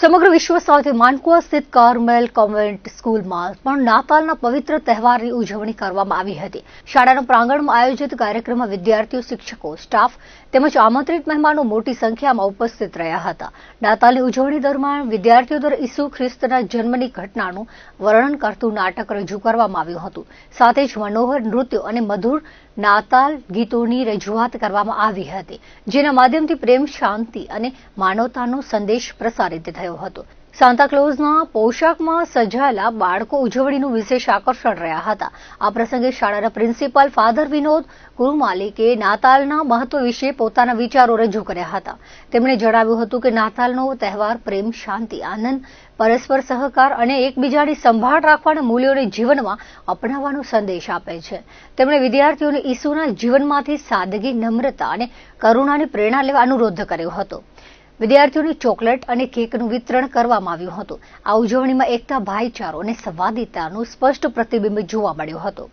સમગ્ર વિશ્વ સાથે માનકુવા સ્થિત કાર્મેલ કોન્વેન્ટ સ્કૂલમાં પણ નાતાલના પવિત્ર તહેવારની ઉજવણી કરવામાં આવી હતી. શાળાના પ્રાંગણમાં આયોજિત કાર્યક્રમમાં વિદ્યાર્થીઓ, શિક્ષકો, સ્ટાફ તેમજ આમંત્રિત મહેમાનો મોટી સંખ્યામાં ઉપસ્થિત રહ્યા હતા. નાતાલની ઉજવણી દરમિયાન વિદ્યાર્થીઓ દ્વારા ઈસુ ખ્રિસ્તના જન્મની ઘટનાનું વર્ણન કરતું નાટક રજૂ કરવામાં આવ્યું હતું. સાથે જ મનોહર નૃત્યો અને મધુર નાતાલ ગીતોની રજૂઆત કરવામાં આવી હતી, જેના માધ્યમથી પ્રેમ, શાંતિ અને માનવતાનો સંદેશ પ્રસારિત થયો. હતો. સાન્તાક્લોઝના પોશાકમાં સજાયેલા બાળકો ઉજવણીનું વિશેષ આકર્ષણ રહ્યા હતા. આ પ્રસંગે શાળાના પ્રિન્સિપાલ ફાધર વિનોદ, ગુરુમાલિકે નાતાલના મહત્વ વિશે પોતાના વિચારો રજૂ કર્યા હતા. તેમણે જણાવ્યું હતું કે નાતાલનો તહેવાર પ્રેમ, શાંતિ, આનંદ, પરસ્પર સહકાર અને એકબીજાની સંભાળ રાખવાના મૂલ્યોને જીવનમાં અપનાવવાનો સંદેશ આપે છે. તેમણે વિદ્યાર્થીઓને ઈસુના જીવનમાંથી સાદગી, નમ્રતા અને કરુણાની પ્રેરણા લેવા અનુરોધ કર્યો હતો. વિદ્યાર્થીઓને ચોકલેટ અને કેકનું વિતરણ કરવામાં આવ્યું હતું. આ ઉજવણીમાં એકતા, ભાઈચારો અને સંવાદિતાનું સ્પષ્ટ પ્રતિબિંબ જોવા મળ્યો હતો.